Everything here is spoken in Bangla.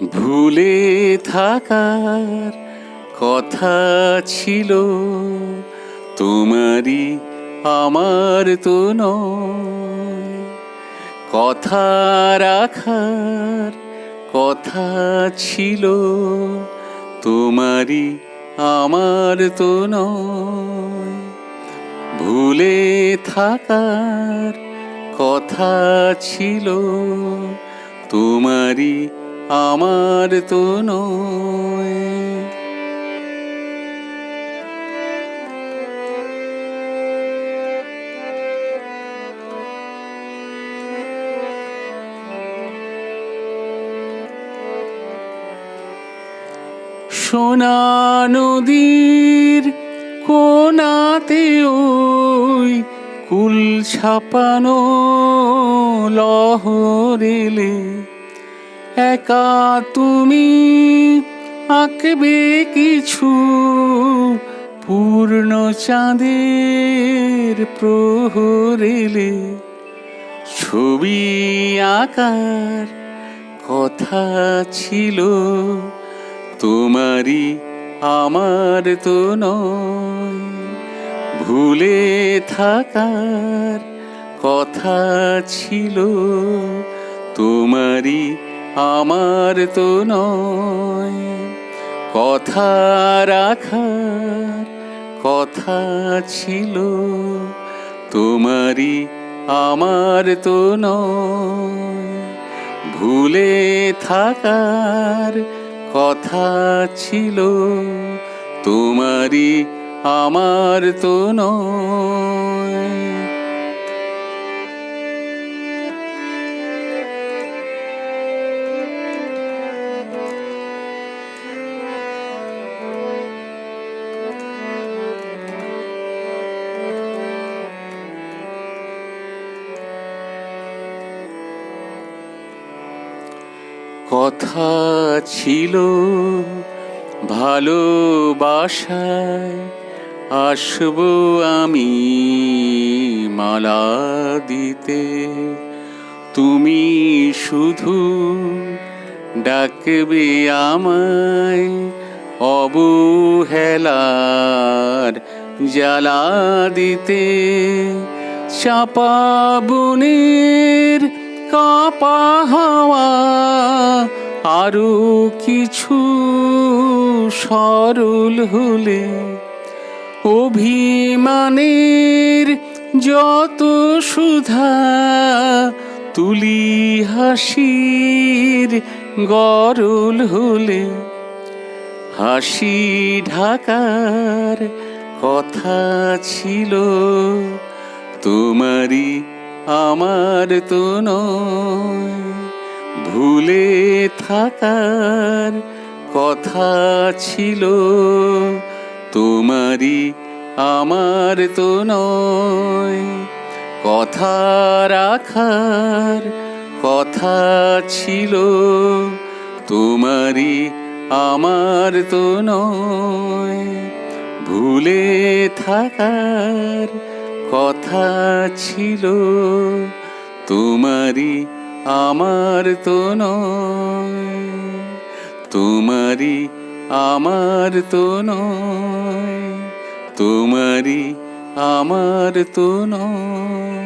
ভুলে থাকার কথা ছিল, তোমারই আমার তো কথা রাখার কথা ছিল, তোমারই আমার তো ভুলে থাকার কথা ছিল, তোমারই আমার তো নয়। সোনা নদীর কোনাতে ওই কুল ছাপানো লহরেলে একা তুমি আঁকবে কিছু পূর্ণ চাঁদের প্রহরেলে। ছবি আঁকার কথা ছিল, তোমারই আমার তো ভুলে থাকার কথা ছিল, তোমারই আমার তো নয়। কথা রাখার কথা ছিল, তোমারই আমার তো নয়। ভুলে থাকার কথা ছিল, তোমারই আমার তো নয়। কথা ছিল ভালোবাসায়। আসব আমি মালা দিতে। তুমি শুধু ডাকবে আমায় অবহেলার জ্বালা দিতে। চাপা বনের কাপা হাওয়া আরও কিছু সরল হলে অভিমানের যত সুধা তুলি হাসির গরল হলে হাসি ঢাকার কথা ছিল তোমারই আমার তো নয়। ভুলে থাকার কথা ছিল, তোমারই আমার তো নয়। কথা রাখার কথা ছিল, তোমারই আমার তো নয়। ভুলে থাকার কথা ছিল। তোমারই আমার তো নয়। তোমারই আমার তো নয়। তোমারই আমার তো নয়।